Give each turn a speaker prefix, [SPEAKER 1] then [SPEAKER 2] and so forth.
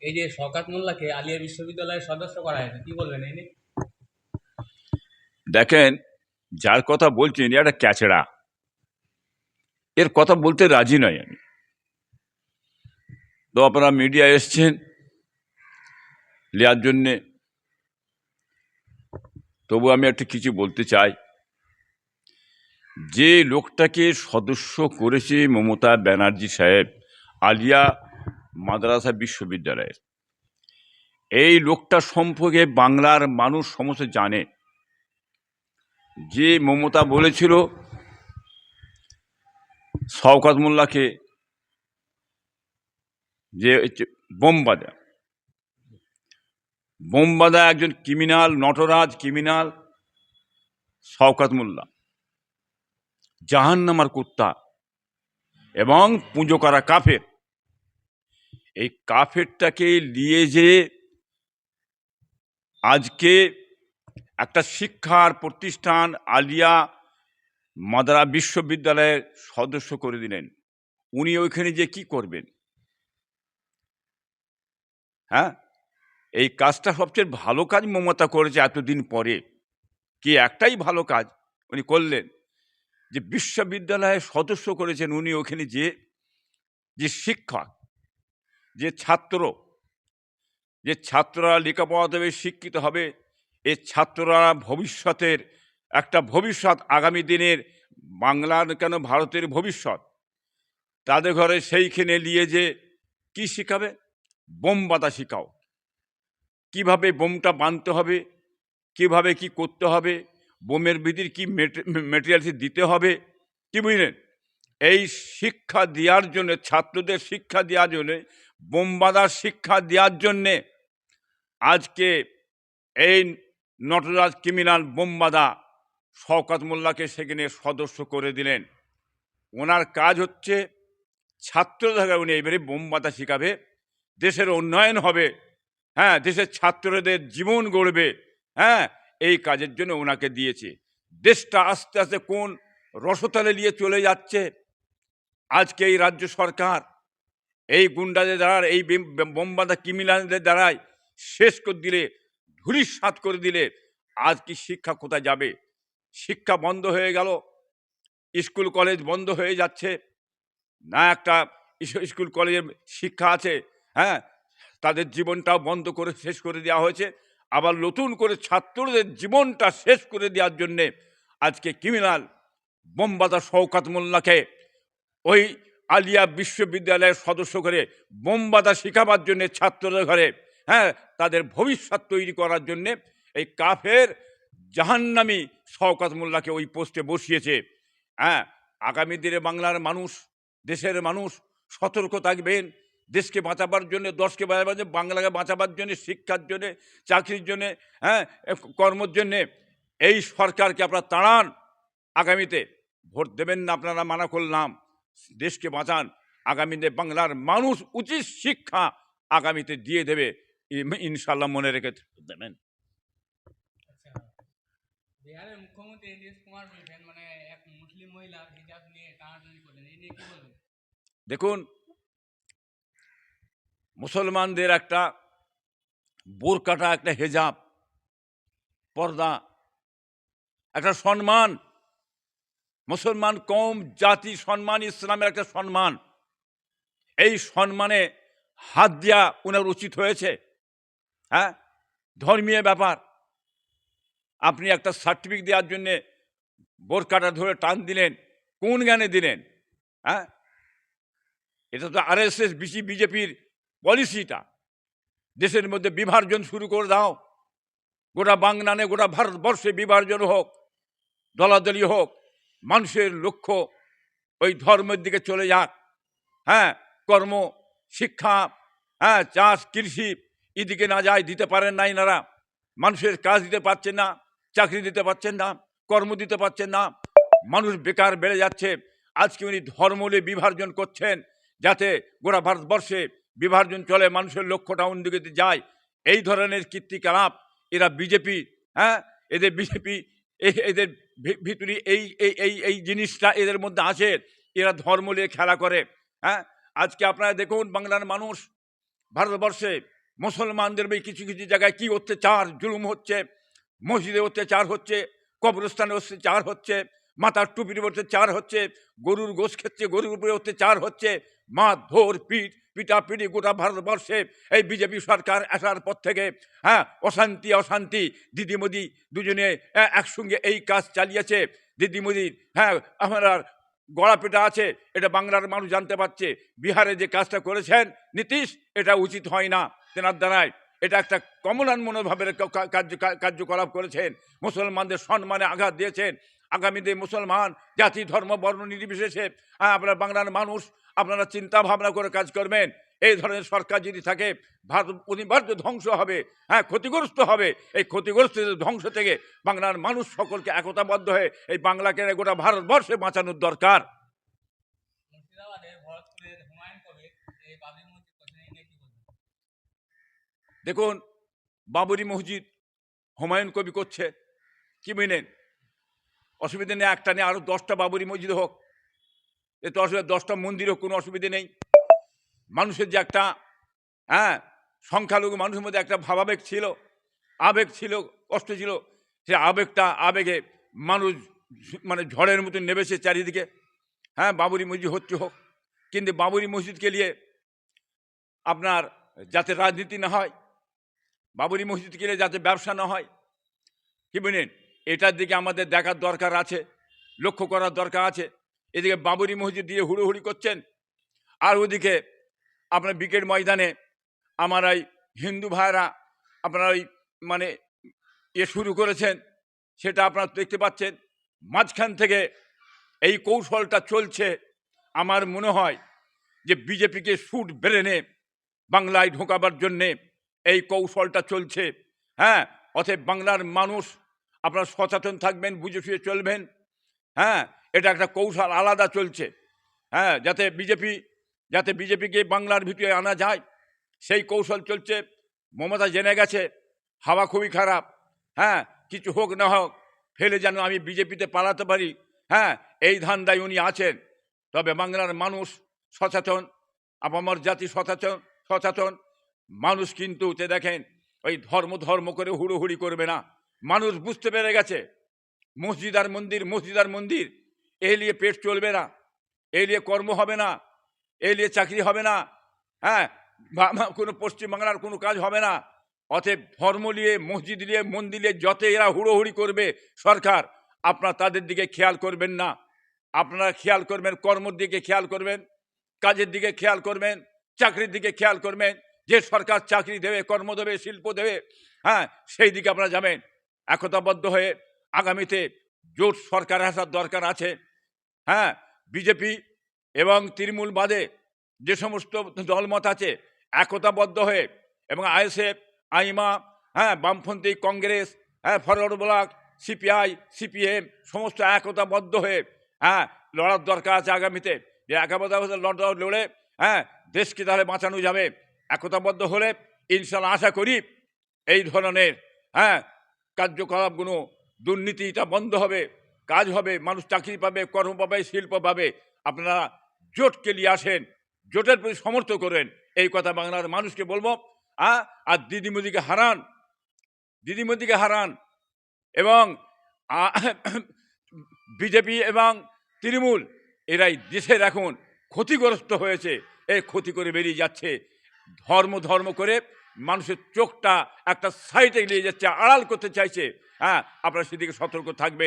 [SPEAKER 1] এই যে শওকাত মোল্লাকে আলিয়া বিশ্ববিদ্যালয়ের সদস্য করা হয়েছে, কি বলবেন এই
[SPEAKER 2] দেখেন, যার কথা বলছেন একটা ক্যাচড়া। এর কথা বলতে রাজি নয় আমি। তো আপনারা মিডিয়া এসছেন নেওয়ার জন্যে। তবু আমি একটা কিছু বলতে চাই। যে লোকটাকে সদস্য করেছে মমতা ব্যানার্জি সাহেব, আলিয়া মাদ্রাসা বিশ্ববিদ্যালয়ের। এই লোকটা সম্পর্কে বাংলার মানুষ সমস্ত জানে। যে মমতা বলেছিল, শওকত মোল্লাকে যে বোমবাদা বোমবাদা একজন ক্রিমিনাল, নটরাজ ক্রিমিনাল, শওকত মোল্লা। জাহান্নামার কুত্তা এবং পুজো করা কাফের। এই কাফেরটাকে নিয়ে যে আজকে একটা শিক্ষার প্রতিষ্ঠান আলিয়া মাদারা বিশ্ববিদ্যালয়ের সদস্য করে দিলেন। উনি ওইখানে যে কি করবেন? হ্যাঁ? এই কাজটা সবচেয়ে ভালো কাজ মমতা করেছে এতদিন পরে। কি একটাই ভালো কাজ? উনি করলেন। যে বিশ্ববিদ্যালয়ের সদস্য করেছেন উনি ওখানে যে যে শিক্ষক যে ছাত্র, যে ছাত্ররা লেখাপড়া দেবে শিক্ষিত হবে এই ছাত্ররা ভবিষ্যতের, একটা ভবিষ্যৎ আগামী দিনের বাংলার কেন ভারতের ভবিষ্যৎ? তাদের ঘরে সেইখানে নিয়ে যে কি শিখাবে? বোম বাঁধা শিখাও। কীভাবে বোমটা বাঁধতে হবে? কীভাবে কি করতে হবে? বোমের বিধির কি মেটেরিয়ালস দিতে হবে? কি বুঝলেন? এই শিক্ষা দেওয়ার জন্য, ছাত্রদের শিক্ষা দেওয়ার জন্য বোম বাঁধার শিক্ষা দেওয়ার জন্যে আজকে এই নটরাজ ক্রিমিনাল বোমবাদা শওকত মোল্লাকে সেখানে সদস্য করে দিলেন। ওনার কাজ হচ্ছে ছাত্রদের উনি এবারে বোমবাদা শিখাবে, দেশের উন্নয়ন হবে হ্যাঁ দেশের ছাত্রদের জীবন গড়বে হ্যাঁ এই কাজের জন্য ওনাকে দিয়েছে। দেশটা আস্তে আস্তে কোন রসতলে নিয়ে চলে যাচ্ছে, আজকে এই রাজ্য সরকার এই গুন্ডাদের দ্বারা এই বোমবাদা ক্রিমিনালদের দ্বারাই শেষ করে দিলে ধুলিস সাত করে দিলে, আজ কি শিক্ষা কোথায় যাবে? শিক্ষা বন্ধ হয়ে গেল, স্কুল কলেজ বন্ধ হয়ে যাচ্ছে, না একটা স্কুল কলেজের শিক্ষা আছে হ্যাঁ? তাদের জীবনটাও বন্ধ করে শেষ করে দেওয়া হয়েছে, আবার নতুন করে ছাত্রদের জীবনটা শেষ করে দেওয়ার জন্যে আজকে ক্রিমিনাল বোমবাদা শওকাত মোল্লাকে ওই আলিয়া বিশ্ববিদ্যালয়ের সদস্য করে বোমবাদা শিখাবার জন্যে ছাত্রদের ঘরে হ্যাঁ তাদের ভবিষ্যৎ তৈরি করার জন্যে এই কাফের জাহান্নামি শওকাত মোল্লাকে ওই পোস্টে বসিয়েছে। হ্যাঁ আগামী দিনে বাংলার মানুষ, দেশের মানুষ সতর্ক থাকবেন, দেশকে বাঁচাবার জন্য, দশকে বাঁচাবার জন্য, বাংলাকে বাঁচাবার জন্য, শিক্ষার জন্য, চাকরির জন্য হ্যাঁ কর্মর জন্যে এই সরকারকে আপনারা তাড়ান। আগামীতে ভোট দেবেন না আপনারা মানা করলাম। দেশকে বাঁচান। আগামীতে বাংলার মানুষ উচিত শিক্ষা আগামীতে দিয়ে দেবে। ইনশাল্লাহ মনে রেখে দেবেন।
[SPEAKER 1] আচ্ছা। বিহারের মুখ্যমন্ত্রী নীতিশ কুমার বলছেন মানে এক মুসলিম মহিলা হিজাব নিয়ে টানাটানি করলেন এই নিয়ে কি বলবেন?
[SPEAKER 2] দেখুন মুসলমানদের একটা বোরকাটা একটা হেজাব পর্দা একটা সম্মান মুসলমান কম, জাতি, সম্মান, ইসলামের একটা সম্মান। এই সম্মানে হাত দেওয়া ওনার উচিত হয়েছে হ্যাঁ? ধর্মীয় ব্যাপার। আপনি একটা সার্টিফিকেট দেওয়ার জন্যে বোরকাটা ধরে টান দিলেন, কোন জ্ঞানে দিলেন হ্যাঁ? এটা তো আর এস এস বিসি, বিজেপির পলিসিটা। দেশের মধ্যে বিভাজন শুরু করে দাও। গোটা বাংলানে, গোটা ভারতবর্ষে বিভাজন হোক, দলাদলি হোক মানুষের লক্ষ্য ওই ধর্মের দিকে চলে যাক। হ্যাঁ কর্ম, শিক্ষা হ্যাঁ চাষ, কৃষি এদিকে না যায়, দিতে পারেন না এনারা। মানুষের কাজ দিতে পারছেন না, চাকরি দিতে পারছেন না, কর্ম দিতে পারছেন না। মানুষ বেকার বেড়ে যাচ্ছে। আজকে উনি ধর্ম নিয়ে বিভাজন করছেন যাতে গোটা ভারতবর্ষে বিভাজন চলে, মানুষের লক্ষ্যটা অন্যদিকে যায়। এই ধরনের কীর্তিকলাপ এরা বিজেপি হ্যাঁ এদের বিজেপি এদের ভিতরে এই এই এই এই জিনিসটা এদের মধ্যে আছে। এরা ধর্ম নিয়ে খেলা করে হ্যাঁ? আজকে আপনারা দেখুন বাংলার মানুষ ভারতবর্ষে মুসলমানদের কিছু কিছু জায়গায় কি অত্যাচার, জুলুম হচ্ছে, মসজিদে অত্যাচার হচ্ছে, কবরস্থানে অত্যাচার হচ্ছে, মাথার টুপির উপর অত্যাচার হচ্ছে, গরুর গোস খেচ্ছে, গরুর উপরে অত্যাচার হচ্ছে মার ধর পিঠ পিটাপিটি গোটা ভারতবর্ষে এই বিজেপি সরকার আসার পর থেকে হ্যাঁ অশান্তি অশান্তি। দিদি মোদি দুজনে এ- একসঙ্গে এই কাজ চালিয়েছে। দিদি মোদির হ্যাঁ আমরা গড়াপেটা আছে এটা বাংলার মানুষ জানতে পারছে। বিহারে যে কাজটা করেছেন নীতিশ এটা উচিত হয় না। তেনার দ্বারায় এটা একটা কমলান মনোভাবের কার্য কার্যকলাপ করেছেন। মুসলমানদের সম্মানে আঘাত দিয়েছেন। আগামীতে মুসলমান জাতি ধর্ম বর্ণ নির্বিশেষে হ্যাঁ, আপনার বাংলার মানুষ আপনারা চিন্তা ভাবনা করে কাজ করবেন। এই ধরনের সরকার যদি থাকে ভারত অনিবার্য ধ্বংস হবে হ্যাঁ ক্ষতিগ্রস্ত হবে। এই ক্ষতিগ্রস্ত ধ্বংস থেকে বাংলার মানুষ সকলকে একতাবদ্ধ হয়ে এই বাংলাকে গোটা ভারতবর্ষে বাঁচানোর দরকার। দেখুন বাবরি মসজিদ হুমায়ুন কবি করছে। কি বুঝলেন অসুবিধা নেই একটা নেই আরও দশটা বাবরি মসজিদ হোক। এ তো অসুবিধা, দশটা মন্দির হোক কোনো অসুবিধে নেই। মানুষের যে একটা হ্যাঁ সংখ্যালঘু মানুষের মধ্যে একটা ভাবাবেগ ছিল, আবেগ ছিল, কষ্ট ছিল, সে আবেগটা, আবেগে মানুষ মানে ঝড়ের মতো নেবেছে চারিদিকে। হ্যাঁ বাবরি মসজিদ হচ্ছে হোক, কিন্তু বাবরি মসজিদকে নিয়ে আপনার যাতে রাজনীতি না হয়, বাবরি মসজিদ গেলে যাতে ব্যবসা না হয়, কি বুঝলেন এটার দিকে আমাদের দেখার দরকার আছে, লক্ষ্য করার দরকার আছে। এদিকে বাবরি মসজিদ দিয়ে হুড়োহুড়ি করছেন। আর ওদিকে আপনার বিকেট ময়দানে আমার ওই হিন্দু ভাইরা, আপনার ওই মানে ইয়ে শুরু করেছেন, সেটা আপনারা দেখতে পাচ্ছেন। মাঝখান থেকে এই কৌশলটা চলছে। আমার মনে হয় যে বিজেপিকে সুট ব্রেনে বাংলায় ঢোকাবার জন্যে এই কৌশলটা চলছে। হ্যাঁ অতএব বাংলার মানুষ আপনারা সচেতন থাকবেন বুঝে শুয়ে চলবেন। হ্যাঁ এটা একটা কৌশল আলাদা চলছে। হ্যাঁ যাতে বিজেপি, যাতে বিজেপিকে বাংলার ভিতরে আনা যায়, সেই কৌশল চলছে। মমতা জেনে গেছে, হাওয়া খুবই খারাপ। হ্যাঁ কিছু হোক না হোক, ফেলে যেন আমি বিজেপিতে পালাতে পারি। হ্যাঁ এই ধান্দায় উনি আছেন। তবে বাংলার মানুষ সচেতন, আপামর জাতি সচেতন সচেতন। মানুষ কিন্তু তে দেখেন, ওই ধর্ম ধর্ম করে হুড়োহুড়ি করবে না। মানুষ বুঝতে পেরে গেছে। মসজিদ আর মন্দির, মসজিদ আর মন্দির এ নিয়ে পেট চলবে না এ নিয়ে কর্ম হবে না এ নিয়ে চাকরি হবে না হ্যাঁ? কোনো পশ্চিমবাংলার কোনো কাজ হবে না। অতএব ধর্ম নিয়ে, মসজিদ নিয়ে, মন্দিরে যত এরা হুড়োহুড়ি করবে সরকার, আপনার তাদের দিকে খেয়াল করবেন না। আপনারা খেয়াল করবেন, কর্মর দিকে খেয়াল করবেন, কাজের দিকে খেয়াল করবেন, চাকরির দিকে খেয়াল করবেন। যে সরকার চাকরি দেবে, কর্ম দেবে, শিল্প দেবে হ্যাঁ সেই দিকে আপনারা যাবেন। একতাবদ্ধ হয়ে আগামীতে জোট সরকার আসার দরকার আছে। হ্যাঁ বিজেপি এবং তৃণমূল বাদে যে সমস্ত দলমত আছে একতাবদ্ধ হয়ে এবং আইএসএফ আইমা হ্যাঁ বামপন্থী কংগ্রেস হ্যাঁ ফরওয়ার্ড ব্লক, সিপিআই, সিপিএম সমস্ত একতাবদ্ধ হয়ে হ্যাঁ লড়ার দরকার আছে আগামীতে। যে একতাবদ্ধ লড়, লড়ে হ্যাঁ দেশকে তাহলে বাঁচানো যাবে। একতাবদ্ধ হলে ইনশাল্লাহ আশা করি এই ধরনের হ্যাঁ কার্যকলাপগুলো দুর্নীতিটা বন্ধ হবে। কাজ হবে, মানুষ চাকরি পাবে, কর্ম পাবে, শিল্প পাবে। আপনারা জোটকে নিয়ে আসেন, জোটের প্রতি সমর্থ করেন। এই কথা বাংলার মানুষকে বলব আর দিদিমদিকে হারান দিদিমদিকে হারান এবং বিজেপি এবং তৃণমূল, এরাই দেশের এখন ক্ষতিগ্রস্ত হয়েছে। এই ক্ষতি করে বেরিয়ে যাচ্ছে। ধর্ম ধর্ম করে মানুষের চোখটা একটা সাইডে নিয়ে যাচ্ছে, আড়াল করতে চাইছে। হ্যাঁ আপনারা সেদিকে সতর্ক থাকবে